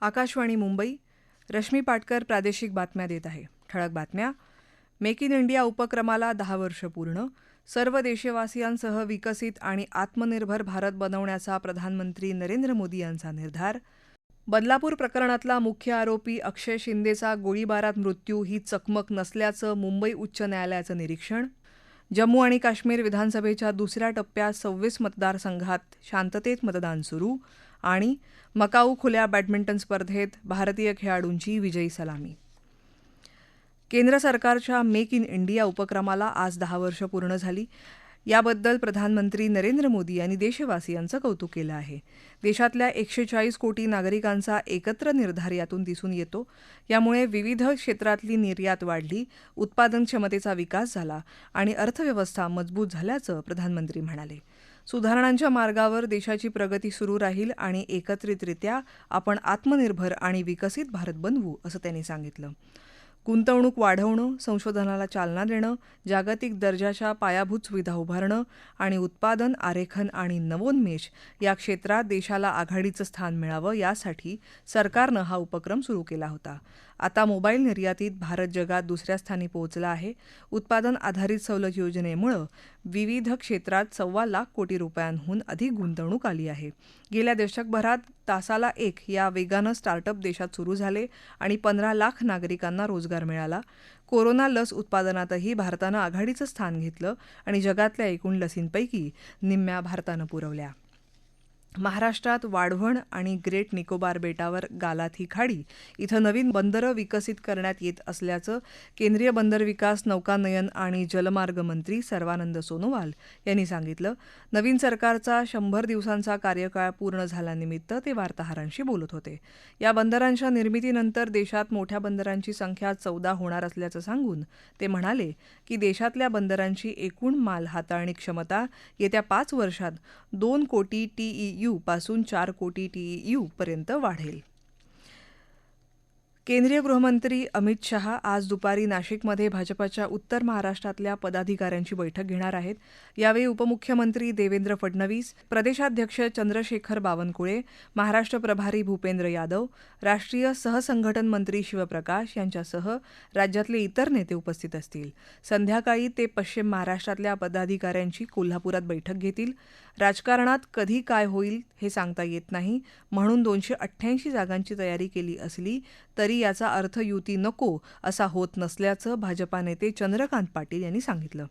आकाशवाणी मुंबई रश्मी पाटकर प्रादेशिक बातम्या देत आहे. ठळक बातम्या. मेक इन इंडिया उपक्रमाला दहा वर्ष पूर्ण. सर्व देशवासियांसह विकसित आणि आत्मनिर्भर भारत बनवण्याचा प्रधानमंत्री नरेंद्र मोदी यांचा निर्धार. बदलापूर प्रकरणातला मुख्य आरोपी अक्षय शिंदेचा गोळीबारात मृत्यू ही चकमक नसल्याचं मुंबई उच्च न्यायालयाचं निरीक्षण. जम्मू आणि काश्मीर विधानसभेच्या दुसऱ्या टप्प्यात सव्वीस मतदारसंघात शांततेत मतदान सुरू. आणि मकाऊ खुल्या बॅडमिंटन स्पर्धेत भारतीय खेळाडूंची विजयी सलामी. केंद्र सरकारच्या मेक इन इंडिया उपक्रमाला आज दहा वर्ष पूर्ण झाली. याबद्दल प्रधानमंत्री नरेंद्र मोदी यांनी देशवासियांचं कौतुक केलं आहे. देशातल्या एकशे चाळीस कोटी नागरिकांचा एकत्र निर्धार यातून दिसून येतो. यामुळे विविध क्षेत्रातली निर्यात वाढली उत्पादन क्षमतेचा विकास झाला आणि अर्थव्यवस्था मजबूत झाल्याचं प्रधानमंत्री म्हणाले. सुधारणांच्या मार्गावर देशाची प्रगती सुरू राहील आणि एकत्रितरित्या आपण आत्मनिर्भर आणि विकसित भारत बनवू असं त्यांनी सांगितलं. गुंतवणूक वाढवणं संशोधनाला चालना देणं जागतिक दर्जाच्या पायाभूत सुविधा उभारणं आणि उत्पादन आरेखन आणि नवोन्मेष या क्षेत्रात देशाला आघाडीचं स्थान मिळावं यासाठी सरकारनं हा उपक्रम सुरू केला होता. आता मोबाईल निर्यातीत भारत जगात दुसऱ्या स्थानी पोहोचला आहे. उत्पादन आधारित सवलत योजनेमुळं विविध क्षेत्रात सव्वा लाख कोटी रुपयांहून अधिक गुंतवणूक आली आहे. गेल्या दशकभरात तासाला एक या वेगानं स्टार्टअप देशात सुरू झाले आणि पंधरा लाख नागरिकांना रोजगार मिळाला. कोरोना लस उत्पादनातही भारतानं आघाडीचं स्थान घेतलं आणि जगातल्या एकूण लसींपैकी निम्म्या भारतानं पुरवल्या. महाराष्ट्रात वाढवण आणि ग्रेट निकोबार बेटावर गालाथी खाडी इथं नवीन बंदरं विकसित करण्यात येत असल्याचं केंद्रीय बंदर विकास नौकानयन आणि जलमार्ग मंत्री सर्वानंद सोनोवाल यांनी सांगितलं. नवीन सरकारचा शंभर दिवसांचा कार्यकाळ पूर्ण झाल्यानिमित्त ते वार्ताहरांशी बोलत होते. या बंदरांच्या निर्मितीनंतर देशात मोठ्या बंदरांची संख्या चौदा होणार असल्याचं सांगून ते म्हणाले की देशातल्या बंदरांची एकूण माल हाताळणी क्षमता येत्या पाच वर्षात दोन कोटी यू पासून चार कोटी टीईयू पर्यंत वाढेल. केंद्रीय गृहमंत्री अमित शहा आज दुपारी नाशिकमध्ये भाजपाच्या उत्तर महाराष्ट्रातल्या पदाधिकाऱ्यांची बैठक घेणार आहेत. यावेळी उपमुख्यमंत्री देवेंद्र फडणवीस प्रदेशाध्यक्ष चंद्रशेखर बावनकुळे महाराष्ट्र प्रभारी भूपेंद्र यादव राष्ट्रीय सहसंघटन मंत्री शिवप्रकाश यांच्यासह राज्यातले इतर नेते उपस्थित असतील. संध्याकाळी ते पश्चिम महाराष्ट्रातल्या पदाधिकाऱ्यांची कोल्हापुरात बैठक घेतील. राजकारणात कधी काय होईल हे सांगता येत नाही. म्हणून दोनशे अठ्ठ्याऐंशी जागांची तयारी केली असली तरी याचा अर्थ युती नको असा होत नसल्याचं भाजपा नेते चंद्रकांत पाटील यांनी सांगितलं.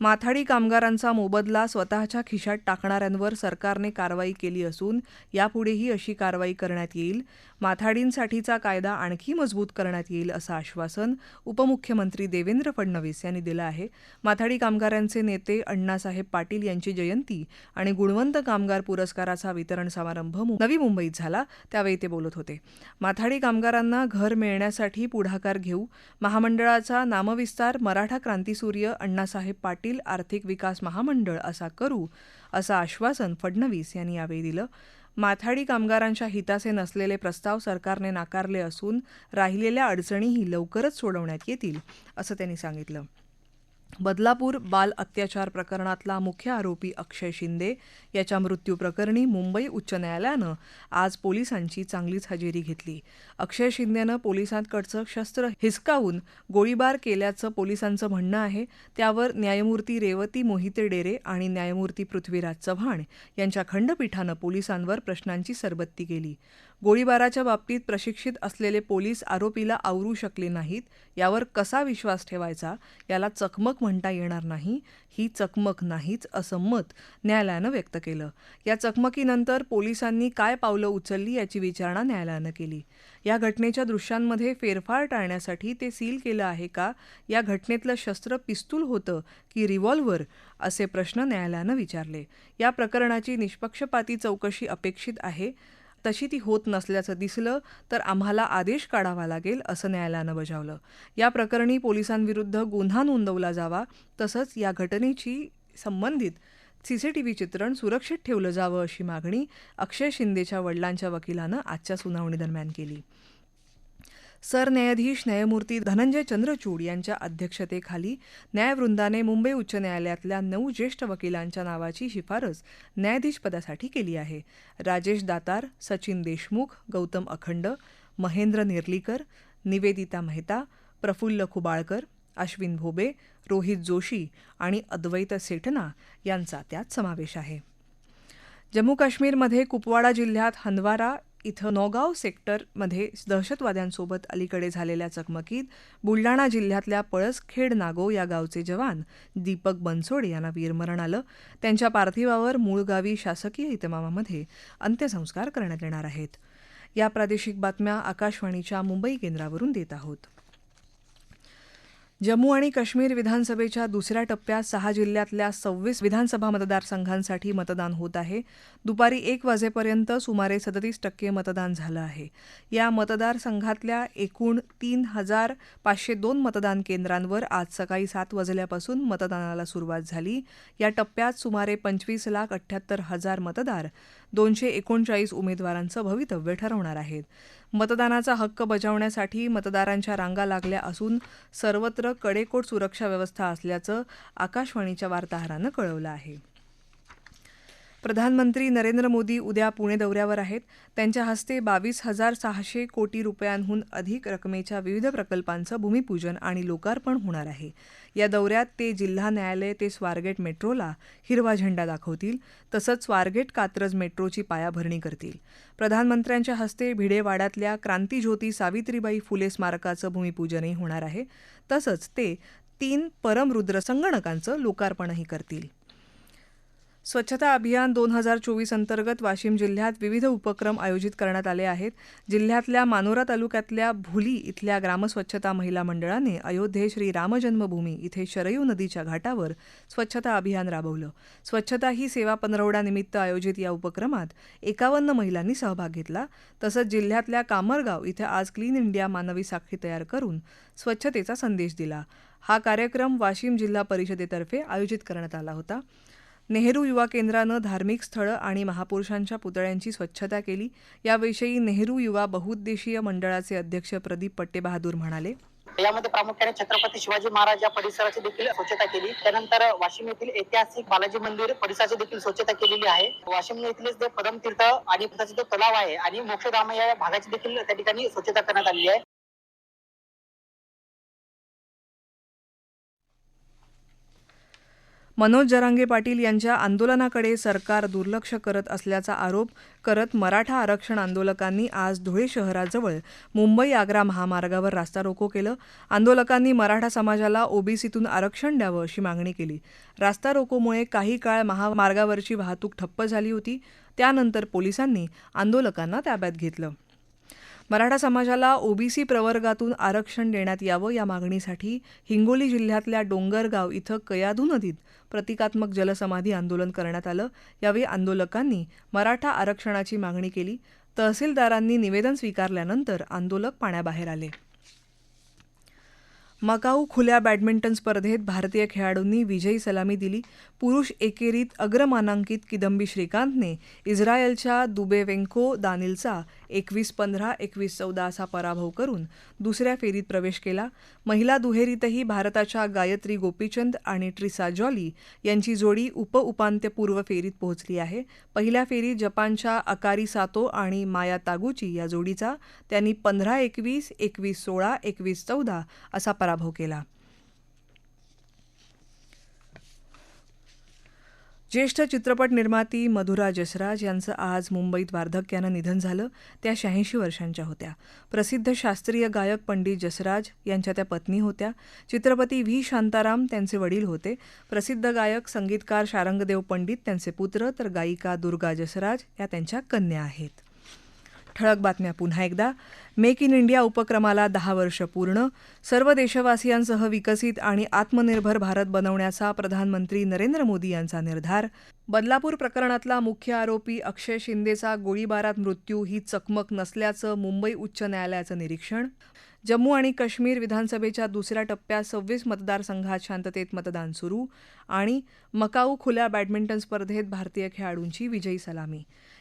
माथाडी कामगारांचा मोबदला स्वतःच्या खिशात टाकणाऱ्यांवर सरकारने कारवाई केली असून यापुढेही अशी कारवाई करण्यात येईल. माथाडींसाठीचा कायदा आणखी मजबूत करण्यात येईल असं आश्वासन उपमुख्यमंत्री देवेंद्र फडणवीस यांनी दिलं आहे. माथाडी कामगारांचे नेते अण्णासाहेब पाटील यांची जयंती आणि गुणवंत कामगार पुरस्काराचा वितरण समारंभ नवी मुंबईत झाला त्यावेळी ते बोलत होते. माथाडी कामगारांना घर मिळण्यासाठी पुढाकार घेऊ महामंडळाचा नामविस्तार मराठा क्रांतीसूर्य अण्णासाहेब पाटील आर्थिक विकास महामंडळ असा करू असं आश्वासन फडणवीस यांनी यावेळी दिलं. माथाडी कामगारांच्या हिताचे नसलेले प्रस्ताव सरकारने नाकारले असून राहिलेल्या अडचणीही लवकरच सोडवण्यात येतील असं त्यांनी सांगितलं. बदलापूर बाल अत्याचार प्रकरणातला मुख्य आरोपी अक्षय शिंदे याच्या मृत्यूप्रकरणी मुंबई उच्च न्यायालयानं आज पोलिसांची चांगलीच हजेरी घेतली. अक्षय शिंदेनं पोलिसांकडचं शस्त्र हिसकावून गोळीबार केल्याचं पोलिसांचं म्हणणं आहे. त्यावर न्यायमूर्ती रेवती मोहिते डेरे आणि न्यायमूर्ती पृथ्वीराज चव्हाण यांच्या खंडपीठानं पोलिसांवर प्रश्नांची सरबत्ती केली. गोळीबाराच्या बाबतीत प्रशिक्षित असलेले पोलीस आरोपीला आवरू शकले नाहीत यावर कसा विश्वास ठेवायचा याला चकमक म्हणता येणार नाही ही चकमक नाहीच असं मत न्यायालयानं व्यक्त केलं. या चकमकीनंतर पोलिसांनी काय पावलं उचलली याची विचारणा न्यायालयानं केली. या घटनेच्या दृश्यांमध्ये फेरफार टाळण्यासाठी ते सील केलं आहे का? या घटनेतलं शस्त्र पिस्तूल होतं की रिव्हॉल्व्हर असे प्रश्न न्यायालयानं विचारले. या प्रकरणाची निष्पक्षपाती चौकशी अपेक्षित आहे. तशी ती होत नसल्याचं दिसलं तर आम्हाला आदेश काढावा लागेल असं न्यायालयानं बजावलं. या प्रकरणी पोलिसांविरुद्ध गुन्हा नोंदवला जावा तसंच या घटनेची संबंधित सीसीटीव्ही चित्रण सुरक्षित ठेवलं जावं अशी मागणी अक्षय शिंदेच्या वडिलांच्या वकिलानं आजच्या सुनावणीदरम्यान केली. सरन्यायाधीश न्यायमूर्ती धनंजय चंद्रचूड यांच्या अध्यक्षतेखाली न्यायवृंदाने मुंबई उच्च न्यायालयातल्या नऊ ज्येष्ठ वकिलांच्या नावाची शिफारस न्यायाधीशपदासाठी केली आहे. राजेश दातार सचिन देशमुख गौतम अखंड महेंद्र निर्लीकर निवेदिता मेहता प्रफुल्ल खुबाळकर अश्विन भोबे रोहित जोशी आणि अद्वैत सेठना यांचा त्यात समावेश आहे. जम्मू काश्मीरमध्ये कुपवाडा जिल्ह्यात हंदवारा इथं नौगाव सेक्टरमध्ये दहशतवाद्यांसोबत अलीकडे झालेल्या चकमकीत बुलडाणा जिल्ह्यातल्या पळसखेड नागो या गावचे जवान दीपक बनसोडे यांना वीरमरण आलं. त्यांच्या पार्थिवावर मूळ गावी शासकीय इतमामामध्ये अंत्यसंस्कार करण्यात येणार आहेत. या प्रादेशिक बातम्या आकाशवाणीच्या मुंबई केंद्रावरून देत आहोत. जम्मू आणि काश्मीर विधानसभेच्या दुसऱ्या टप्प्यात सहा जिल्ह्यातल्या सव्वीस विधानसभा मतदारसंघांसाठी मतदान होत आहे. दुपारी एक वाजेपर्यंत सुमारे सदतीस टक्के मतदान झालं आहे. या मतदारसंघातल्या एकूण तीन हजार पाचशे दोन मतदान केंद्रांवर आज सकाळी सात वाजल्यापासून मतदानाला सुरुवात झाली. या टप्प्यात सुमारे पंचवीस लाख अठ्ठ्याहत्तर हजार मतदार दोनशे एकोणचाळीस उमेदवारांचं भवितव्य ठरवणार आहेत. मतदानाचा हक्क बजावण्यासाठी मतदारांच्या रांगा लागल्या असून सर्वत्र कडेकोट सुरक्षा व्यवस्था असल्याचं आकाशवाणीच्या वार्ताहरानं कळवलं आहे. प्रधानमंत्री नरेंद्र मोदी उद्या पुणे दौऱ्यावर आहेत. त्यांच्या हस्ते बावीस हजार सहाशे कोटी रुपयांहून अधिक रकमेच्या विविध प्रकल्पांचं भूमिपूजन आणि लोकार्पण होणार आहे. या दौऱ्यात ते जिल्हा न्यायालय ते स्वारगेट मेट्रोला हिरवा झेंडा दाखवतील तसंच स्वारगेट कात्रज मेट्रोची पायाभरणी करतील. प्रधानमंत्र्यांच्या हस्ते भिडेवाड्यातल्या क्रांतीज्योती सावित्रीबाई फुले स्मारकाचं भूमिपूजनही होणार आहे. तसंच ते तीन परमरुद्र संगणकांचं लोकार्पणही करतील. स्वच्छता अभियान दोन हजार चोवीस अंतर्गत वाशिम जिल्ह्यात विविध उपक्रम आयोजित करण्यात आले आहेत. जिल्ह्यातल्या मानोरा तालुक्यातल्या भुली इथल्या ग्रामस्वच्छता महिला मंडळाने अयोध्ये श्री रामजन्मभूमी इथे शरयू नदीच्या घाटावर स्वच्छता अभियान राबवलं. स्वच्छता ही सेवा पंधरवड्यानिमित्त आयोजित या उपक्रमात एकावन्न महिलांनी सहभाग घेतला. तसंच जिल्ह्यातल्या कामरगाव इथं आज क्लीन इंडिया मानवी साखळी तयार करून स्वच्छतेचा संदेश दिला. हा कार्यक्रम वाशिम जिल्हा परिषदेतर्फे आयोजित करण्यात आला होता. नेहरू युवा केंद्रानं धार्मिक स्थळं आणि महापुरुषांच्या पुतळ्यांची स्वच्छता केली. याविषयी नेहरू युवा बहुउद्देशीय मंडळाचे अध्यक्ष प्रदीप पट्टेबहादूर म्हणाले. यामध्ये प्रामुख्याने छत्रपती शिवाजी महाराज या परिसराची देखील स्वच्छता केली. त्यानंतर वाशिम येथील ऐतिहासिक बालाजी मंदिर परिसराची देखील स्वच्छता केलेली आहे. वाशिम येथील जे पदमतीर्थ आणि जो तलाव आहे आणि मोक्षधाम या भागाची देखील त्या ठिकाणी स्वच्छता करण्यात आली आहे. मनोज जरांगे पाटील यांच्या आंदोलनाकडे सरकार दुर्लक्ष करत असल्याचा आरोप करत मराठा आरक्षण आंदोलकांनी आज धुळे शहराजवळ मुंबई आग्रा महामार्गावर रास्ता रोको केलं. आंदोलकांनी मराठा समाजाला ओबीसीतून आरक्षण द्यावं अशी मागणी केली. रास्ता रोकोमुळे काही काळ महामार्गावरची वाहतूक ठप्प झाली होती. त्यानंतर पोलिसांनी आंदोलकांना ताब्यात घेतलं. मराठा समाजाला ओबीसी प्रवर्गातून आरक्षण देण्यात यावं या मागणीसाठी हिंगोली जिल्ह्यातल्या डोंगरगाव इथं कयाधू नदीत प्रतिकात्मक जलसमाधी आंदोलन करण्यात आलं. यावेळी आंदोलकांनी मराठा आरक्षणाची मागणी केली. तहसीलदारांनी निवेदन स्वीकारल्यानंतर आंदोलक पाण्याबाहेर आले. मकाऊ खुल्या बॅडमिंटन स्पर्धेत भारतीय खेळाडूंनी विजयी सलामी दिली. पुरुष एकेरीत अग्रमानांकित किदंबी श्रीकांतने इस्रायलच्या दुबेवेंको दानिलचा एकवीस पंधरा एकवीस चौदा असा पराभव करून दुसऱ्या फेरीत प्रवेश केला. महिला दुहेरीतही भारताच्या गायत्री गोपीचंद आणि ट्रिसा जॉली यांची जोडी उपउपांत्यपूर्व फेरीत पोहोचली आहे. पहिल्या फेरीत जपानच्या अकारी सातो आणि माया तागुची या जोडीचा त्यांनी पंधरा एकवीस एकवीस सोळा एकवीस चौदा असा पराभव केला. ज्येष्ठ चित्रपट निर्माती मधुरा जसराज यांचं आज मुंबईत वार्धक्यानं निधन झालं. त्या शहाऐंशी वर्षांच्या होत्या. प्रसिद्ध शास्त्रीय गायक पंडित जसराज यांच्या त्या पत्नी होत्या. चित्रपती व्ही. शांताराम त्यांचे वडील होते. प्रसिद्ध गायक संगीतकार शारंगदेव पंडित त्यांचे पुत्र तर गायिका दुर्गा जसराज या त्यांच्या कन्या आहेत. ठळक बातम्या पुन्हा एकदा. मेक इन इंडिया उपक्रमाला दहा वर्ष पूर्ण. सर्व देशवासियांसह विकसित आणि आत्मनिर्भर भारत बनवण्याचा प्रधानमंत्री नरेंद्र मोदी यांचा निर्धार. बदलापूर प्रकरणातला मुख्य आरोपी अक्षय शिंदेचा गोळीबारात मृत्यू ही चकमक नसल्याचं मुंबई उच्च न्यायालयाचं निरीक्षण. जम्मू आणि काश्मीर विधानसभेच्या दुसऱ्या टप्प्यात सव्वीस मतदारसंघात शांततेत मतदान सुरू आणि मकाऊ खुल्या बॅडमिंटन स्पर्धेत भारतीय खेळाडूंची विजयी सलामी.